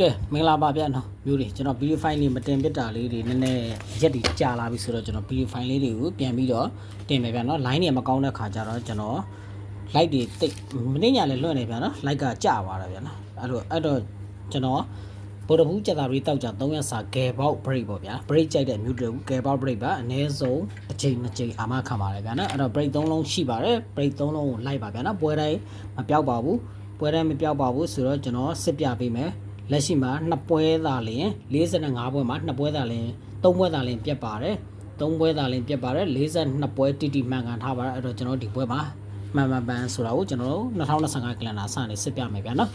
ကဲမင်္ဂလာပါဗျာနော်မျိုးတွေကျွန်တော် video file လေးမတင်ပြတာလေးတွေနည်းနည်းရက်တွေကြာလာပြီဆိုတော့ကျွန်တော် video file လေးတွေကိုပြန်ပြီးတော့တင်မယ်ဗျာနော် line တွေမကောင်းတဲ့ခါကျတော့ကျွန်တော် light တွေတိတ်မနေ့ညလည်းလွှင့်နေဗျာနော် light ကကြာသွားတာဗျာနော်အဲ့တော့အဲ့တော့ကျွန်တော်ဗုဒ္ဓဘူးကြတာပြီးတောက်ကြ3ရက်စာ gel box break ပေါ့ဗျာ break ကြိုက်တဲ့မျိုးတွေ gel box break ပါအနည်းဆုံးတစ်ချိန်တစ်ချိန်အာမခံပါတယ်ဗျာနော်အဲ့တော့ break 3လုံးရှိပါတယ် break 3လုံးကိုလိုက်ပါဗျာနော်ပွဲတိုင်းမပြောက်ပါဘူးပွဲတိုင်းမပြောက်ပါဘူးဆိုတော့ကျွန်တော်စစ်ပြပေးမယ် လက်ရှိမှာနှစ်ပွဲသာလင်45ပွဲမှာနှစ်ပွဲသာလင်သုံးပွဲသာလင်ပြတ်ပါတယ်သုံးပွဲသာလင်ပြတ်ပါတယ်42ပွဲတိတိမှန်ကန်ထားပါတယ်အဲ့တော့ကျွန်တော်ဒီပွဲမှာမှန်မှန်ပန်ဆိုတာကိုကျွန်တော်တို့2025ကလန်ဒါစနေစစ်ပြမယ်ဗျာနော်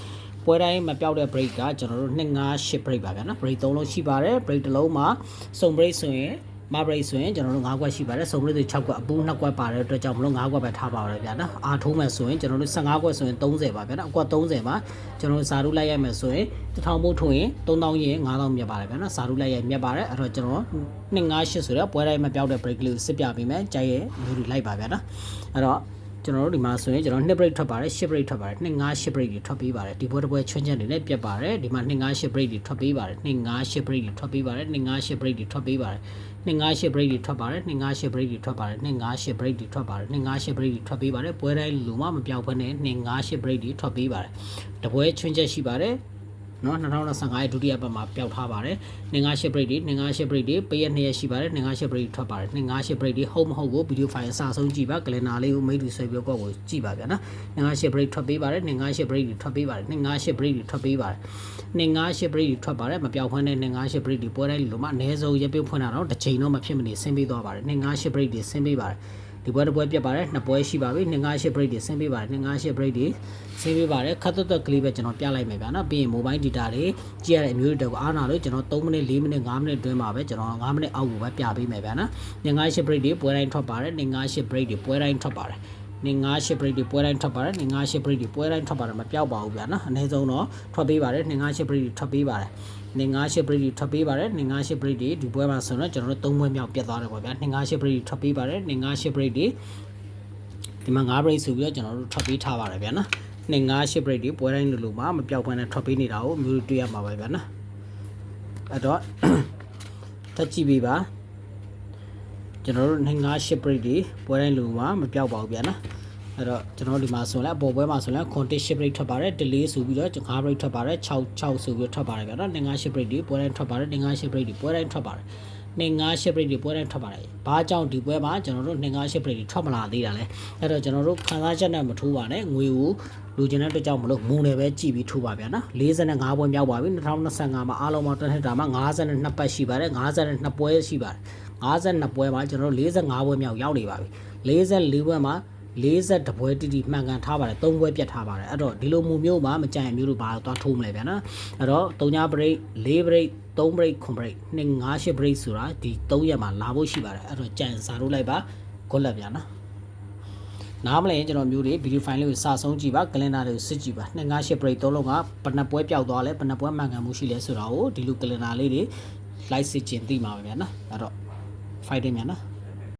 ပွဲတိုင်းမပြောက်တဲ့ break ကကျွန်တော်တို့258 break ပါဗျာနော် break 3လုံးရှိပါတယ် break တစ်လုံးမှာစုံ break ဆိုရင် မဘရိတ်ဆိုရင်ကျွန်တော်တို့9ခွက်ရှိပါတယ်စုံဘရိတ်ဆို6ခွက်အပူ2ခွက်ပါတဲ့အတွက်ကြောင့်မလို့9ခွက်ပဲထားပါရဗျာနော်အာထိုးမယ်ဆိုရင်ကျွန်တော်တို့15ခွက်ဆိုရင်30ပါဗျာနော်အကွက်30ပါကျွန်တော်တို့ဇာရုလိုက်ရမယ်ဆိုရင်1000ဘုတ်ထိုးရင်3000ရင်9000မြတ်ပါတယ်ဗျာနော်ဇာရုလိုက်ရမြတ်ပါတယ်အဲ့တော့ကျွန်တော်258ဆိုတော့ပွဲတိုင်းမပြောက်တဲ့ break လေးကိုစစ်ပြပေးမယ်ကြိုက်ရဲ့မျိုးတွေလိုက်ပါဗျာနော်အဲ့တော့ ကျွန်တော်တို့ဒီမှာဆိုရင်ကျွန်တော်2 break ထွက်ပါတယ်10 break ထွက်ပါတယ်258 break တွေထွက်ပေးပါတယ်ဒီပွဲတစ်ပွဲချွင်းချက်တွေနဲ့ပြတ်ပါတယ်ဒီမှာ258 break တွေထွက်ပေးပါတယ်258 break တွေထွက်ပေးပါတယ်258 break တွေထွက်ပေးပါတယ်258 break တွေထွက်ပါတယ်258 break တွေထွက်ပါတယ်258 break တွေထွက်ပါတယ်258 break တွေထွက်ပေးပါတယ်ပွဲတိုင်းလူမှမပြောက်ဘဲနဲ့258 break တွေထွက်ပေးပါတယ်တပွဲချွင်းချက်ရှိပါတယ် နော်2025ရဲ့ဒုတိယပတ်မှာပျောက်ထားပါတယ်258 break တွေ258 break တွေပေးရ2ရက်ရှိပါတယ်258 break ထွက်ပါတယ်258 break တွေဟုတ်မဟုတ်ကိုဗီဒီယိုဖိုင်အစဆုံးကြည့်ပါကလင်နာလေးကိုမိတ်တူဆွဲပြောကောက်ကိုကြည့်ပါဗျာနော်258 break ထွက်ပေးပါတယ်258 break တွေထွက်ပေးပါတယ်258 break တွေထွက်ပေးပါတယ်258 break တွေထွက်ပါတယ်မပျောက်ခွင့်တဲ့258 break တွေပွဲတိုင်းလိုမှအနည်းဆုံးရပြုတ်ဖွင့်တာတော့တစ်ချိန်တော့မဖြစ်မနေဆင်းပေးသွားပါတယ်258 break တွေဆင်းပေးပါတယ် ဒီပွဲတစ်ပွဲပြတ်ပါတယ်နှစ်ပွဲရှိပါပြီ258 break တွေဆင်းပေးပါတယ်258 break တွေဆင်းပေးပါတယ်ခတ်သွက်သွက်ကလေးပဲကျွန်တော်ပြလိုက်မယ်ဗျာနော်ပြီးရင် mobile data တွေကြည့်ရတဲ့အမျိုးတွေတော့အားနာလို့ကျွန်တော်3မိနစ်4မိနစ်5မိနစ်တွင်းမှာပဲကျွန်တော်5မိနစ်အောက်ကိုပဲပြပေးမယ်ဗျာနော်258 break တွေပွဲတိုင်းထွက်ပါတယ်258 break တွေပွဲတိုင်းထွက်ပါတယ် 258 break တွေပွဲတိုင်းထွက်ပါတယ်258 break တွေပွဲတိုင်းထွက်ပါတယ်မပြောက်ပါဘူးဗျာနော်အနည်းဆုံးတော့ထွက်ပေးပါတယ်258 break တွေထွက်ပေးပါတယ်258 break တွေထွက်ပေးပါတယ်258 break တွေဒီပွဲမှာဆိုတော့ကျွန်တော်တို့3ပွဲမြောက်ပြတ်သွားတယ်ပေါ့ဗျာ258 break တွေထွက်ပေးပါတယ်258 break တွေဒီမှာ9 break ဆိုပြီးတော့ကျွန်တော်တို့ထွက်ပေးထားပါတယ်ဗျာနော်258 break တွေပွဲတိုင်းလိုလိုမှာမပြောက်ဘဲနဲ့ထွက်ပေးနေတာကိုမျိုးတွေ့ရမှာပဲဗျာနော်အဲ့တော့တက်ကြည့်ပေးပါ ကျွန်တော်တို့258 break တွေပွဲတိုင်းလိုမှာမပြောက်ပါဘူးဗျာနော်အဲ့တော့ကျွန်တော်ဒီမှာဆိုရင်အပေါ်ပွဲမှာဆိုရင် condition break ထွက်ပါတယ် delay ဆိုပြီးတော့5 break ထွက်ပါတယ်6 6ဆိုပြီးတော့ထွက်ပါတယ်ဗျာနော်258 break တွေပွဲတိုင်းထွက်ပါတယ်258 break တွေပွဲတိုင်းထွက်ပါတယ်258 break တွေပွဲတိုင်းထွက်ပါတယ်။ဘာကြောင့်ဒီပွဲမှာကျွန်တော်တို့258 break တွေထွက်မလာသေးတာလဲ။အဲ့တော့ကျွန်တော်တို့ခံစားချက်နဲ့မထိုးပါနဲ့ငွေကိုလူကျင်တဲ့အတွက်ကြောင့်မလို့မုံနယ်ပဲကြည့်ပြီးထိုးပါဗျာနော်။45ပွဲမြောက်ပါပြီ2025မှာအားလုံးပေါင်းတစ်နှစ်တာမှာ52ပတ်ရှိပါတယ်52ပွဲရှိပါတယ်။ 52ပွဲမှာကျွန်တော်တို့45ပွဲမြောက်ရောက်နေပါပြီ။44ပွဲမှာ40ပွဲတိတိမှန်ကန်ထားပါတယ်3ပွဲပြတ်ထားပါတယ်အဲ့တော့ဒီလိုမူမျိုးမှာမကြိုင်မျိုးတို့ဘာသွားထိုးမလဲဗျာနော်အဲ့တော့3 break 4 break 3 break 9 break 2 5 8 break ဆိုတာဒီ3ရက်မှာလာဖို့ရှိပါတယ်အဲ့တော့ကြံစာလို့လိုက်ပါဂုတ်လက်ဗျာနော်နားမလဲရင်ကျွန်တော်မျိုးတွေဗီဒီယိုဖိုင်လေးကိုစဆုံးကြည့်ပါကလင်ဒါတွေကိုစစ်ကြည့်ပါ2 5 8 break 3လုံးကဘယ်နှပွဲပျောက်သွားလဲဘယ်နှပွဲမှန်ကန်မှုရှိလဲဆိုတာကိုဒီလိုကလင်ဒါလေးတွေ live စစ်ကျင်သိမှာပဲဗျာနော်အဲ့တော့ fighting မြန်နော်